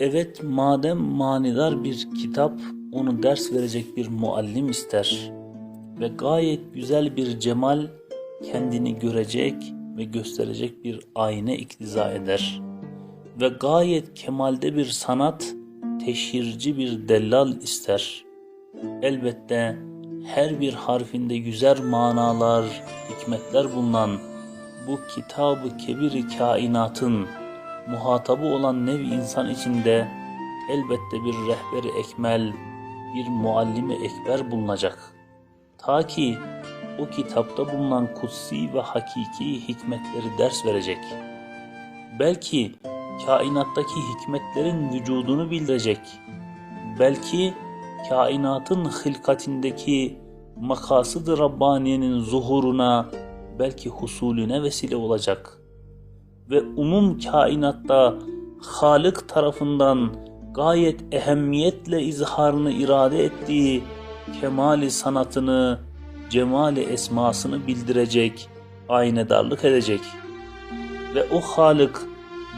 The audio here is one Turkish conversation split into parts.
Evet madem manidar bir kitap onu ders verecek bir muallim ister ve gayet güzel bir cemal kendini görecek ve gösterecek bir ayna iktiza eder ve gayet kemalde bir sanat teşhirci bir dellal ister. Elbette her bir harfinde güzel manalar, hikmetler bulunan bu kitabı kebiri kainatın muhatabı olan nevi insan içinde elbette bir rehberi ekmel, bir muallimi ekber bulunacak. Ta ki o kitapta bulunan kutsi ve hakiki hikmetleri ders verecek. Belki kainattaki hikmetlerin vücudunu bildirecek. Belki kainatın hılkatindeki makasıd-ı Rabbaniye'nin zuhuruna, belki husulüne vesile olacak. Ve umum kainatta Halık tarafından gayet ehemmiyetle izharını irade ettiği kemali sanatını, cemali esmasını bildirecek, aynedarlık edecek. Ve o Halık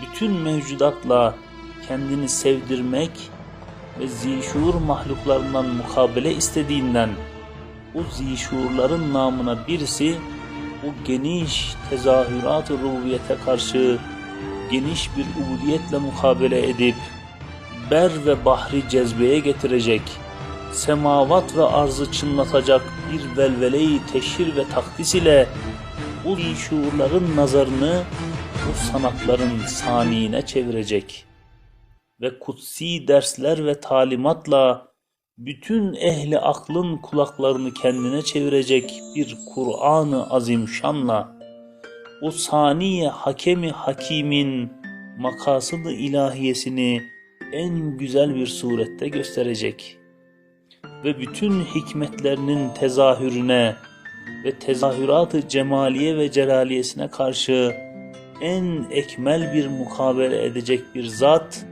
bütün mevcudatla kendini sevdirmek ve zişuur mahluklarından mukabele istediğinden o zişuurların namına birisi o geniş tezahürat-ı rububiyete karşı geniş bir ubudiyetle mukabele edip ber ve bahri cezbeye getirecek, semavat ve arzı çınlatacak bir velveleyi teşhir ve takdis ile o şuurların nazarını bu sanatların saniine çevirecek ve kutsi dersler ve talimatla bütün ehli aklın kulaklarını kendine çevirecek bir Kur'an-ı Azimşan'la o saniye hakemi hakimin makasıdı ilahiyesini en güzel bir surette gösterecek ve bütün hikmetlerinin tezahürüne ve tezahürat-ı cemaliye ve celaliyesine karşı en ekmel bir mukabele edecek bir zat,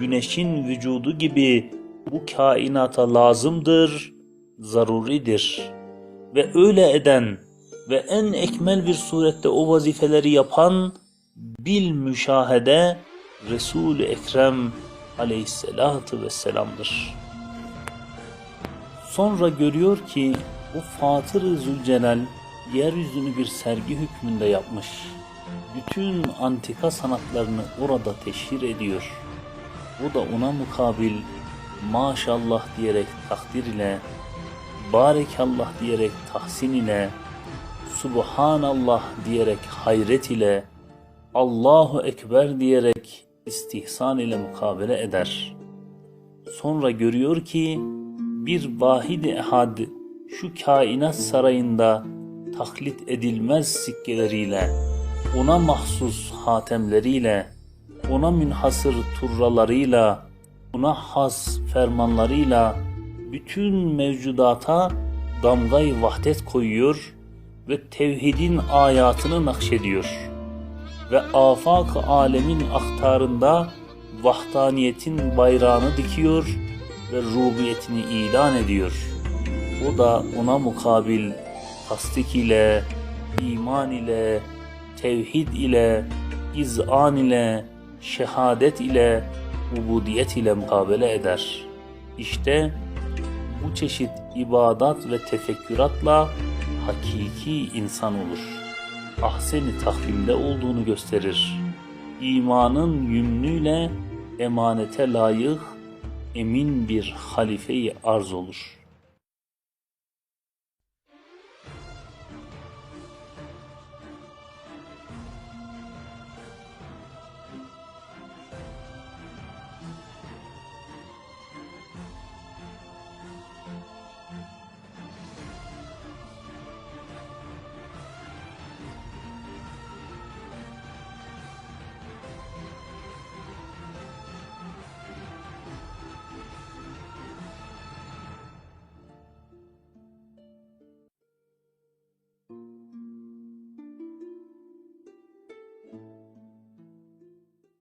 güneşin vücudu gibi bu kainata lazımdır, zaruridir. Ve öyle eden ve en ekmel bir surette o vazifeleri yapan bil müşahede Resul-i Ekrem aleyhissalatu vesselam'dır. Sonra görüyor ki bu Fatır-ı Zülcelal yeryüzünü bir sergi hükmünde yapmış. Bütün antika sanatlarını orada teşhir ediyor. O da ona mukabil maşallah diyerek takdir ile, barekallah diyerek tahsin ile, subhanallah diyerek hayret ile, Allahu Ekber diyerek istihsan ile mukabele eder. Sonra görüyor ki bir vahid ehad şu kainat sarayında taklit edilmez sikkeleriyle, ona mahsus hatemleriyle, ona münhasır turralarıyla, ona has fermanlarıyla bütün mevcudata damgayı vahdet koyuyor ve tevhidin ayatını nakşediyor. Ve afak alemin aktarında vahdaniyetin bayrağını dikiyor ve rubiyetini ilan ediyor. O da ona mukabil tasdik ile, iman ile, tevhid ile, izan ile, şehadet ile, ubudiyet ile mukabele eder. İşte bu çeşit ibadat ve tefekküratla hakiki insan olur. Ahseni takvimde olduğunu gösterir. İmanın yümnüyle emanete layık emin bir halifeyi arz olur.''